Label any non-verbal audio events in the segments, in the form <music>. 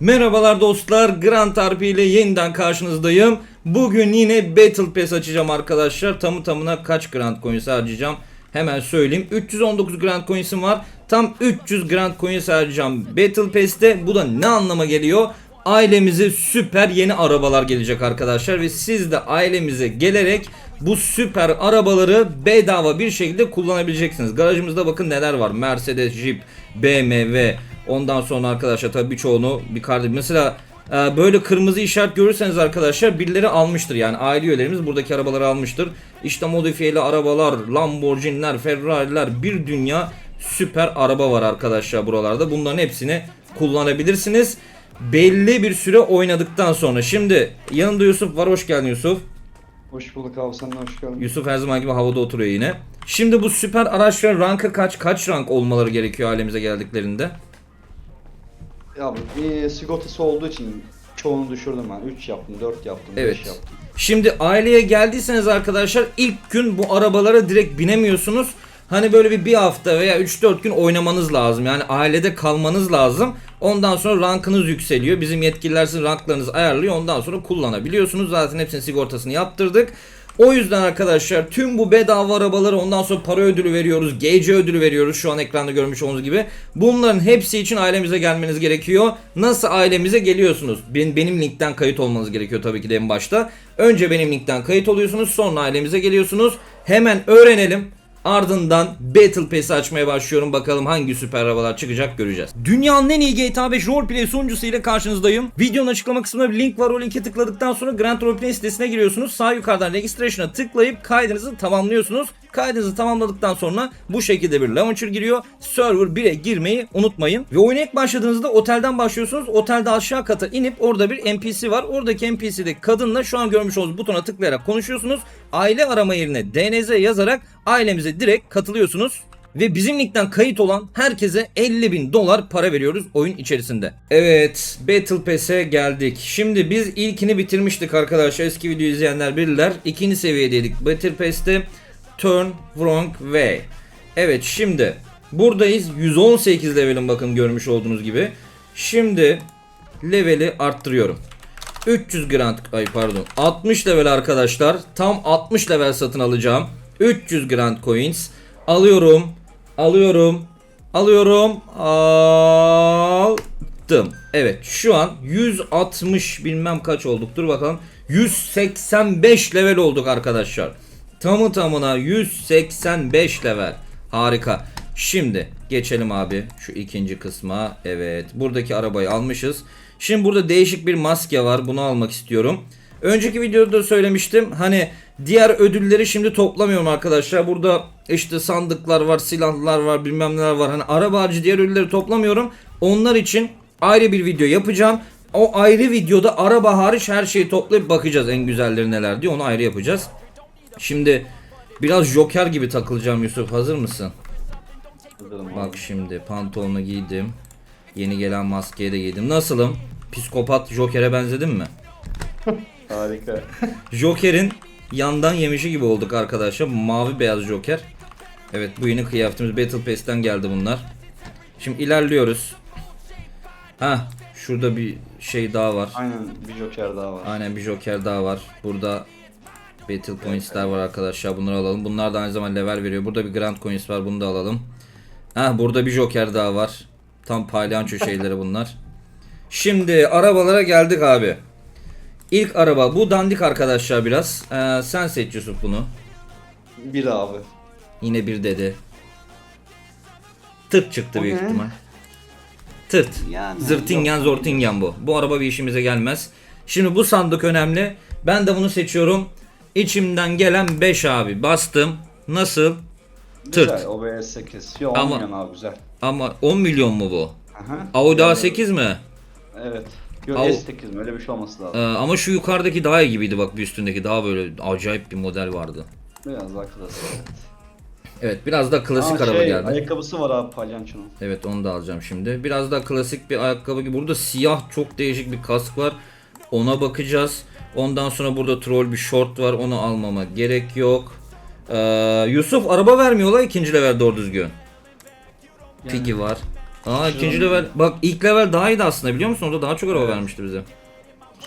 Merhabalar dostlar, Grand RP ile yeniden karşınızdayım. Bugün yine Battle Pass açacağım arkadaşlar. Tamı tamına kaç Grand Coins harcayacağım? Hemen söyleyeyim. 319 Grand Coins'im var. Tam 300 Grand Coins harcayacağım Battle Pass'te. Bu da ne anlama geliyor? Ailemize süper yeni arabalar gelecek arkadaşlar ve siz de ailemize gelerek bu süper arabaları bedava bir şekilde kullanabileceksiniz. Garajımızda bakın neler var. Mercedes, Jeep, BMW, ondan sonra arkadaşlar tabii birçoğunu bir kardeşim. Mesela e, böyle kırmızı işaret görürseniz arkadaşlar birileri almıştır. Yani aile üyelerimiz buradaki arabaları almıştır. İşte modifiyeli arabalar, Lamborghini'ler, Ferrari'ler bir dünya süper araba var arkadaşlar buralarda. Bunların hepsini kullanabilirsiniz. Belli bir süre oynadıktan sonra. Şimdi yanında Yusuf var. Hoş geldin Yusuf. Hoş bulduk abi sen hoş geldin. Yusuf her zaman gibi havada oturuyor yine. Şimdi bu süper araçların rankı kaç? Kaç rank olmaları gerekiyor ailemize geldiklerinde? Ya bir sigortası olduğu için çoğunu düşürdüm ben. 3 yaptım, 4 yaptım, 5 Evet. yaptım. Şimdi aileye geldiyseniz arkadaşlar ilk gün bu arabalara direkt binemiyorsunuz. Hani böyle bir bir hafta veya 3-4 gün oynamanız lazım. Yani ailede kalmanız lazım. Ondan sonra rankınız yükseliyor. Bizim yetkililer sizin ranklarınızı ayarlıyor. Ondan sonra kullanabiliyorsunuz. Zaten hepsinin sigortasını yaptırdık. O yüzden arkadaşlar tüm bu bedava arabaları ondan sonra para ödülü veriyoruz. GC ödülü veriyoruz şu an ekranda görmüş olduğunuz gibi. Bunların hepsi için ailemize gelmeniz gerekiyor. Nasıl ailemize geliyorsunuz? Benim, benim linkten kayıt olmanız gerekiyor tabii ki de en başta. Önce benim linkten kayıt oluyorsunuz sonra ailemize geliyorsunuz. Hemen öğrenelim. Ardından Battle Pass'i açmaya başlıyorum. Bakalım hangi süper arabalar çıkacak göreceğiz. Dünyanın en iyi GTA 5 roleplay sunucusu ile karşınızdayım. Videonun açıklama kısmında bir link var. O linke tıkladıktan sonra Grand Roleplay sitesine giriyorsunuz. Sağ yukarıdan registration'a tıklayıp kaydınızı tamamlıyorsunuz. Kaydınızı tamamladıktan sonra bu şekilde bir launcher giriyor. Server 1'e girmeyi unutmayın. Ve oyuna ilk başladığınızda otelden başlıyorsunuz. Otelde aşağı kata inip orada bir NPC var. Oradaki NPC'deki kadınla şu an görmüş olduğunuz butona tıklayarak konuşuyorsunuz. Aile arama yerine DNZ yazarak ailemize direkt katılıyorsunuz. Ve bizim linkten kayıt olan herkese 50 bin dolar para veriyoruz oyun içerisinde. Evet Battle Pass'e geldik. Şimdi biz ilkini bitirmiştik arkadaşlar. Eski videoyu izleyenler bilirler. İkinci seviyedeydik Battle Pass'te. Turn Wrong Way. Evet şimdi buradayız. 118 level'in bakın görmüş olduğunuz gibi. Şimdi leveli arttırıyorum. 300 grand ay pardon 60 level arkadaşlar tam 60 level satın alacağım 300 grand coins alıyorum alıyorum alıyorum aldım evet şu an 160 bilmem kaç olduk dur bakalım 185 level olduk arkadaşlar tamı tamına 185 level harika Şimdi geçelim abi şu ikinci kısma. Evet buradaki arabayı almışız. Şimdi burada değişik bir maske var. Bunu almak istiyorum. Önceki videoda da söylemiştim. Hani diğer ödülleri şimdi toplamıyorum arkadaşlar. Burada işte sandıklar var, silahlar var, bilmem neler var. Hani araba harcı diğer ödülleri toplamıyorum. Onlar için ayrı bir video yapacağım. O ayrı videoda araba hariç her şeyi toplayıp bakacağız en güzelleri neler diye. Onu ayrı yapacağız. Şimdi biraz Joker gibi takılacağım Yusuf. Hazır mısın? Bak şimdi pantolonu giydim. Yeni gelen maskeyi de giydim. Nasılım? Psikopat Joker'e benzedim mi? <laughs> Harika. Joker'in yandan yemişi gibi olduk arkadaşlar. Mavi beyaz Joker. Evet bu yeni kıyafetimiz Battle Pass'ten geldi bunlar. Şimdi ilerliyoruz. Ha şurada bir şey daha var. Aynen bir joker daha var. Aynen bir Joker daha var. Burada Battle Points'ler var arkadaşlar. Bunları alalım. Bunlar da aynı zamanda level veriyor. Burada bir Grand Coins var. Bunu da alalım. Ha burada bir Joker daha var. Tam palyanço şeyleri bunlar. Şimdi arabalara geldik abi. İlk araba bu dandik arkadaşlar biraz. Ee, sen seç Yusuf bunu. Bir abi. Yine bir dedi. Tırt çıktı O büyük ne? ihtimal. Tırt. Yani Zırtingen yok. zortingen bu. Bu araba bir işimize gelmez. Şimdi bu sandık önemli. Ben de bunu seçiyorum. İçimden gelen 5 abi. Bastım. Nasıl? Tırt. Güzel OBS 8. Yo 10 Ama- milyon abi güzel. Ama 10 milyon mu bu? Aha. Audi Yani- A8 mi? Evet. Yo Au- S8 mi? Öyle bir şey olması lazım. Ee, ama şu yukarıdaki daha iyi gibiydi bak bir üstündeki daha böyle acayip bir model vardı. Biraz daha klasik. Evet. Biraz da klasik Aa, araba şey, geldi. Ayakkabısı var abi palyançonun. Evet onu da alacağım şimdi. Biraz daha klasik bir ayakkabı gibi. Burada siyah çok değişik bir kask var. Ona Ondan sonra burada troll bir short var. Onu almama gerek yok. Ee, Yusuf araba vermiyorlar ikinci level doğru düzgün. Piggy var. Aa ikinci level. Bak ilk level daha iyiydi aslında biliyor musun? Orada daha çok araba Evet. vermişti bize.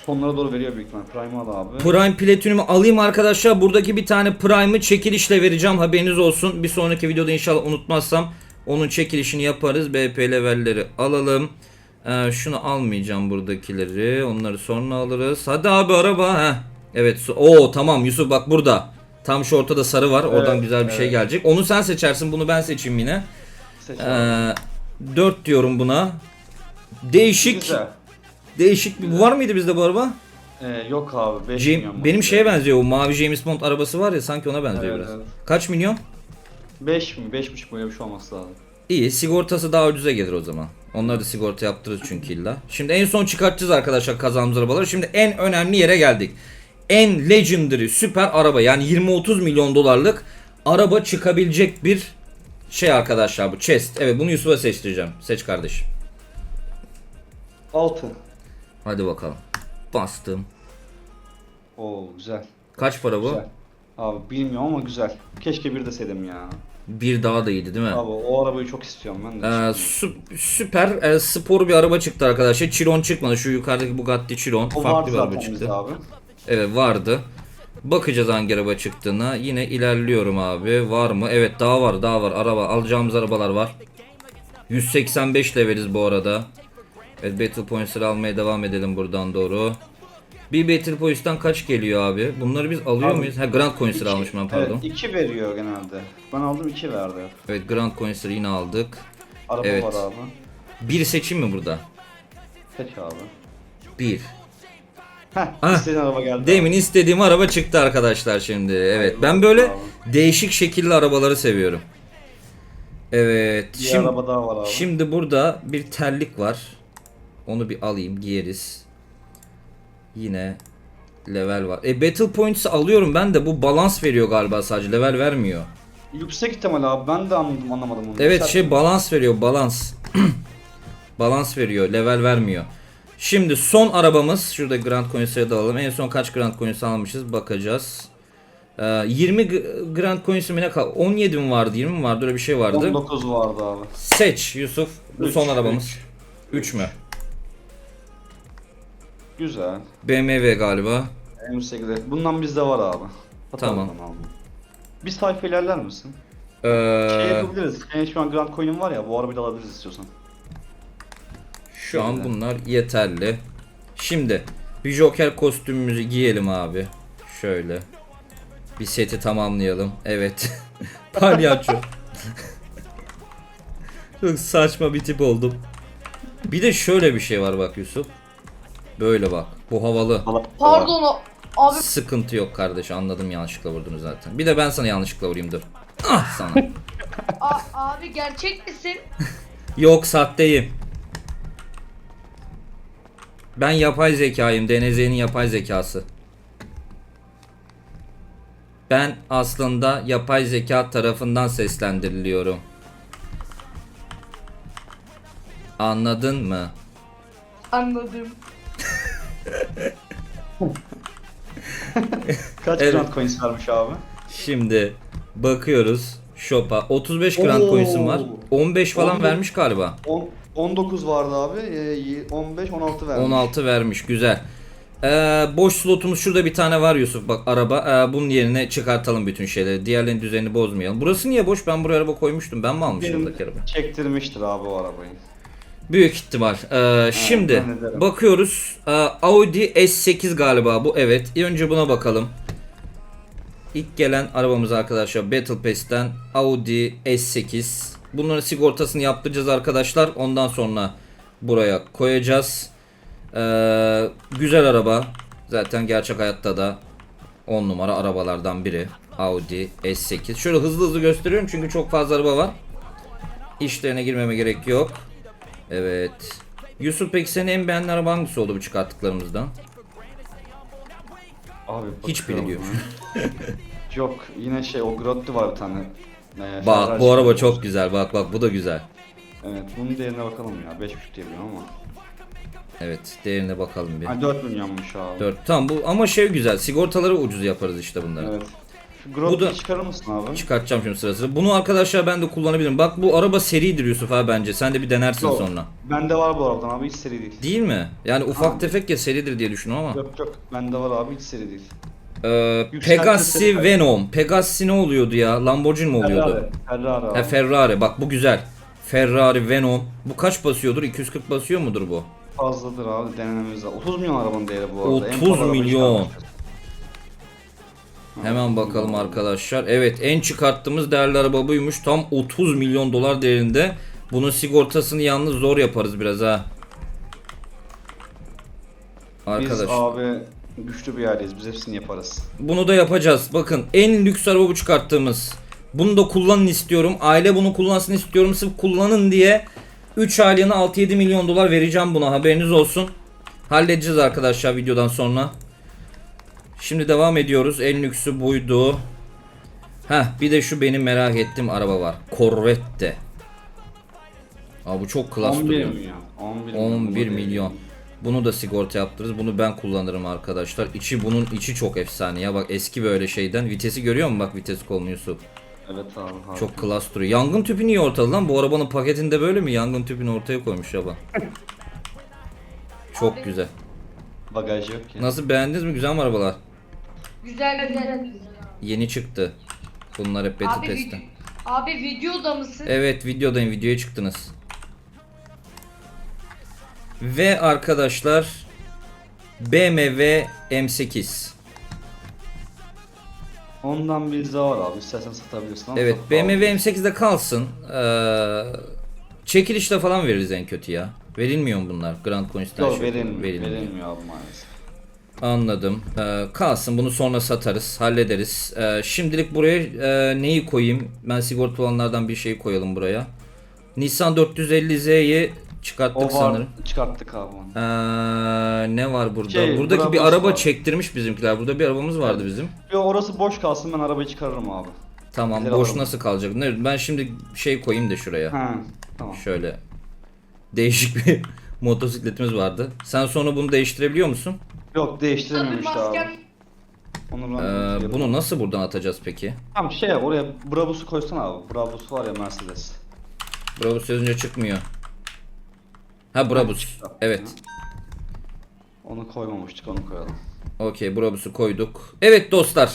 Sonlara doğru veriyor büyük ihtimal. Prime al abi. Prime Platinum'u alayım arkadaşlar. Buradaki bir tane Prime'ı çekilişle vereceğim. Haberiniz olsun. Bir sonraki videoda inşallah unutmazsam onun çekilişini yaparız. BP levelleri alalım. Ee, şunu almayacağım buradakileri. Onları sonra alırız. Hadi abi araba. Heh. Evet. su- Oo tamam Yusuf bak burada. Tam şu ortada sarı var. Oradan Evet, güzel bir şey evet. gelecek. Onu sen seçersin. Bunu ben seçeyim yine. Seç abi. Ee, 4 diyorum buna. Değişik. Güzel. Değişik. Bu var mıydı bizde bu araba? Ee, yok abi 5 Jam- milyon. benim şeye benziyor o mavi James Bond arabası var ya sanki ona benziyor Evet, biraz. evet. Kaç milyon? 5 mi? 5,5 böyle bir şey olması lazım. İyi sigortası daha ucuza gelir o zaman. Onları da sigorta yaptırırız çünkü illa. Şimdi en son çıkartacağız arkadaşlar kazandığımız arabaları. Şimdi en önemli yere geldik. En legendary süper araba yani 20-30 milyon dolarlık araba çıkabilecek bir şey arkadaşlar bu chest. Evet bunu Yusuf'a seçtireceğim. Seç kardeşim. 6. Hadi bakalım. Bastım. Oo güzel. Kaç para bu? Güzel. Abi bilmiyorum ama güzel. Keşke bir deseydim ya. Bir daha da iyiydi değil mi? Abi o arabayı çok istiyorum ben de. Ee, sü- süper e, spor bir araba çıktı arkadaşlar. Chiron çıkmadı. Şu yukarıdaki Bugatti Chiron. o Farklı vardı bir araba zaten çıktı. bizde abi. Evet vardı. Bakacağız hangi araba çıktığına. Yine ilerliyorum abi. Var mı? Evet daha var daha var. Araba alacağımız arabalar var. 185 leveliz bu arada. Evet Battle Points'ları almaya devam edelim buradan doğru. Bir Battle Points'tan kaç geliyor abi? Bunları biz alıyor Abi, muyuz? Ha Grand Coins'ları almışım ben pardon. Evet 2 veriyor genelde. Ben aldım 2 verdi. Evet Grand Coins'ları yine aldık. Araba Evet. var abi. Bir seçim mi burada? Seç abi. Bir. Heh Ah, istediğin araba geldi. Demin istediğim araba çıktı arkadaşlar şimdi. Evet ben böyle değişik şekilli arabaları seviyorum. Evet. Bir Şimdi, araba daha var abi. şimdi burada bir terlik var. Onu bir alayım giyeriz. Yine level var. E Battle Points'ı alıyorum ben de bu balans veriyor galiba sadece level vermiyor. Yüksek ihtimal abi ben de anladım anlamadım onu. Evet Sen- şey balans veriyor balans. <clears throat> balans veriyor level vermiyor. Şimdi son arabamız şurada Grand Coins'e de alalım. En son kaç Grand Coins almışız bakacağız. Ee, 20 G- Grand Coins'im ne kal 17 mi vardı 20 mi vardı öyle bir şey vardı. 19 vardı abi. Seç Yusuf bu Üç, son arabamız. üç. 3 mü? Güzel. BMW galiba. M8'de. Bundan bizde var abi. Tamam. aldım. Bir sayfa ilerler misin? Ee, Şey yapabiliriz. Senin şu an Grand Coin'in var ya bu arabayı da alabiliriz istiyorsan. Şu an bunlar yeterli. Şimdi bir Joker kostümümüzü giyelim abi. Şöyle. Bir seti tamamlayalım. Evet. <laughs> Palyaço. <laughs> Çok saçma bir tip oldum. Bir de şöyle bir şey var bak Yusuf. Böyle bak. Bu havalı. Pardon o- abi Sıkıntı yok kardeş anladım yanlışlıkla vurdun zaten. Bir de ben sana yanlışlıkla vurayım dur. Ah sana. a- abi gerçek misin? <laughs> Yok sahteyim. Ben yapay zekayım. DNZ'nin yapay zekası. Ben aslında yapay zeka tarafından seslendiriliyorum. Anladın mı? Anladım. <laughs> Kaç Evet. Grand Coins vermiş abi? Şimdi bakıyoruz shop'a. 35 Grand Oo. Coins'im var. 15 falan On- vermiş galiba. On- 19 vardı abi. Ee, 15 16 vermiş. 16 vermiş güzel. Ee, boş slotumuz şurada bir tane var Yusuf bak araba. Ee, bunun yerine çıkartalım bütün şeyleri. Diğerlerinin düzenini bozmayalım. Burası niye boş? Ben buraya araba koymuştum. Ben mi almışım Benim buradaki araba? çektirmiştir abi o arabayı. Büyük ihtimal. Ee, şimdi bakıyoruz. Ee, Audi S8 galiba bu. Evet. Önce buna bakalım. İlk gelen arabamız arkadaşlar Battle Pass'ten Audi S8. Bunların sigortasını yaptıracağız arkadaşlar. Ondan sonra buraya koyacağız. Ee, güzel araba. Zaten gerçek hayatta da 10 numara arabalardan biri. Audi S8. Şöyle hızlı hızlı gösteriyorum çünkü çok fazla araba var. İşlerine girmeme gerek yok. Evet. Yusuf peki senin en beğenilen araba hangisi oldu bu çıkarttıklarımızdan? Abi Hiç bakıyorum biliyor. ben. <laughs> Yok yine şey o Grotti var bir tane. Ee, Bak Ferrari bu araba çıktı. çok güzel. Bak bak bu da güzel. Evet bunun değerine bakalım ya. 5.5 diye biliyorum ama. Evet değerine bakalım bir. Ha 4 milyonmuş abi. 4. Tamam bu ama şey güzel. Sigortaları ucuz yaparız işte bunları. Evet. Şu da- çıkarır mısın abi? Çıkartacağım şimdi sıra sıra. Bunu arkadaşlar ben de kullanabilirim. Bak bu araba seridir Yusuf abi bence. Sen de bir denersin Yok. sonra. Bende var bu arabadan abi hiç seri değil. Değil mi? Yani ufak Abi. tefek ya seridir diye düşünüyorum ama. Yok yok bende var abi hiç seri değil. Ee, Pegasi Venom. Pegasi ne oluyordu ya? Lamborghini mi oluyordu? Ferrari. Ferrari abi. Ferrari. Bak bu güzel. Ferrari Venom. Bu kaç basıyordur? 240 basıyor mudur bu? Fazladır abi denememiz lazım. 30 milyon arabanın değeri bu arada. En 30 pahalı arabayı milyon. Hemen bakalım arkadaşlar. Evet en çıkarttığımız değerli araba buymuş. Tam 30 milyon dolar değerinde. Bunun sigortasını yalnız zor yaparız biraz ha. Biz Arkadaş. abi güçlü bir aileyiz. Biz hepsini yaparız. Bunu da yapacağız. Bakın en lüks araba bu çıkarttığımız. Bunu da kullanın istiyorum. Aile bunu kullansın istiyorum. Sırf kullanın diye 3 aylığına 6-7 milyon dolar vereceğim buna. Haberiniz olsun. Halledeceğiz arkadaşlar videodan sonra. Şimdi devam ediyoruz. En lüksü buydu. Heh bir de şu benim merak ettiğim araba var. Corvette. Aa bu çok klas 11 duruyor. milyon. 11 11 Bu milyon. değil. Bunu da sigorta yaptırırız. Bunu ben kullanırım arkadaşlar. İçi bunun içi çok efsane ya. Bak eski böyle şeyden. Vitesi görüyor musun? Bak vites kolunu Yusuf. Evet abi. harika. Çok klas duruyor. Yangın tüpü niye ortada lan? Bu arabanın paketinde böyle mi? Yangın tüpünü ortaya koymuş ya bak. Çok güzel. Bagaj yok ki. Nasıl beğendiniz mi? Güzel mi arabalar? Güzel güzel. Yeni çıktı. Bunlar hep beta Abi, testte. vid- abi videoda mısın? Evet videodayım. Videoya çıktınız. Ve arkadaşlar BMW M8. Ondan bir daha var abi. İstersen satabilirsin ama Evet çok BMW pahalı. M8'de kalsın. Ee, çekilişte falan veririz en kötü ya. Verilmiyor mu bunlar? Grand Coin'den Yok verilmiyor. verilmiyor. Verilmiyor abi maalesef. Anladım. Ee, kalsın bunu sonra satarız, hallederiz. Ee, şimdilik buraya e, neyi koyayım? Ben sigorta olanlardan bir şey koyalım buraya. Nissan 450Z'yi çıkarttık O var. sanırım. Çıkarttık abi onu. Ee, ne var burada? Şey, Buradaki bir araba var. çektirmiş bizimkiler. Burada bir arabamız vardı bizim. Yo orası boş kalsın ben arabayı çıkarırım abi. Tamam, Güzel boş araba. nasıl kalacak? Ne, ben şimdi şey koyayım da şuraya. Ha tamam. Şöyle değişik bir motosikletimiz vardı. Sen sonra bunu değiştirebiliyor musun? Yok değiştiremiyorum Abi işte abi. masken Onu ben Ee, bunu nasıl buradan atacağız peki? Tamam şey yap oraya Brabus'u koysana abi. Brabus var ya Mercedes. Brabus yazınca çıkmıyor. Ha Brabus. Evet. Onu koymamıştık onu koyalım. Okey Brabus'u koyduk. Evet dostlar.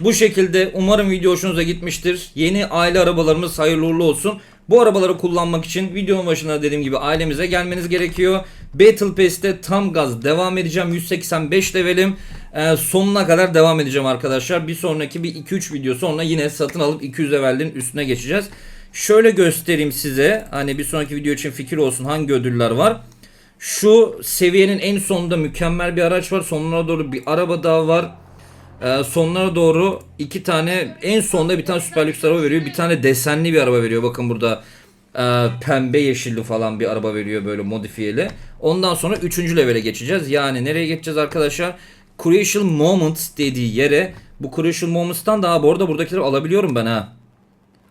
Bu şekilde umarım video hoşunuza gitmiştir. Yeni aile arabalarımız hayırlı uğurlu olsun. Bu arabaları kullanmak için videonun başında dediğim gibi ailemize gelmeniz gerekiyor. Battle Pass'te tam gaz devam edeceğim. 185 levelim. Ee, sonuna kadar devam edeceğim arkadaşlar. Bir sonraki bir 2-3 video sonra yine satın alıp 200 levelin üstüne geçeceğiz. Şöyle göstereyim size. Hani bir sonraki video için fikir olsun hangi ödüller var. Şu seviyenin en sonunda mükemmel bir araç var. Sonlara doğru bir araba daha var. Ee, sonlara doğru iki tane en sonda bir tane süper lüks araba veriyor. Bir tane desenli bir araba veriyor. Bakın burada e, pembe yeşilli falan bir araba veriyor böyle modifiyeli. Ondan sonra 3. levele geçeceğiz. Yani nereye geçeceğiz arkadaşlar? Crucial Moments dediği yere bu Crucial Moments'tan daha bu arada buradakileri alabiliyorum ben ha.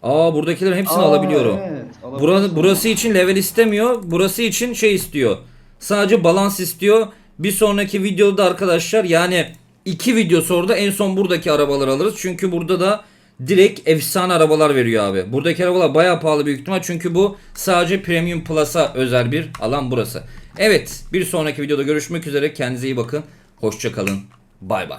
Aa buradakilerin hepsini Aa, alabiliyorum. Evet, Burası, burası için level istemiyor. Burası için şey istiyor. Sadece balans istiyor. Bir sonraki videoda arkadaşlar yani iki video sonra da en son buradaki arabaları alırız. Çünkü burada da direkt efsane arabalar veriyor abi. Buradaki arabalar bayağı pahalı büyük ihtimal. Çünkü bu sadece Premium Plus'a özel bir alan burası. Evet bir sonraki videoda görüşmek üzere. Kendinize iyi bakın. Hoşçakalın. Bay bay.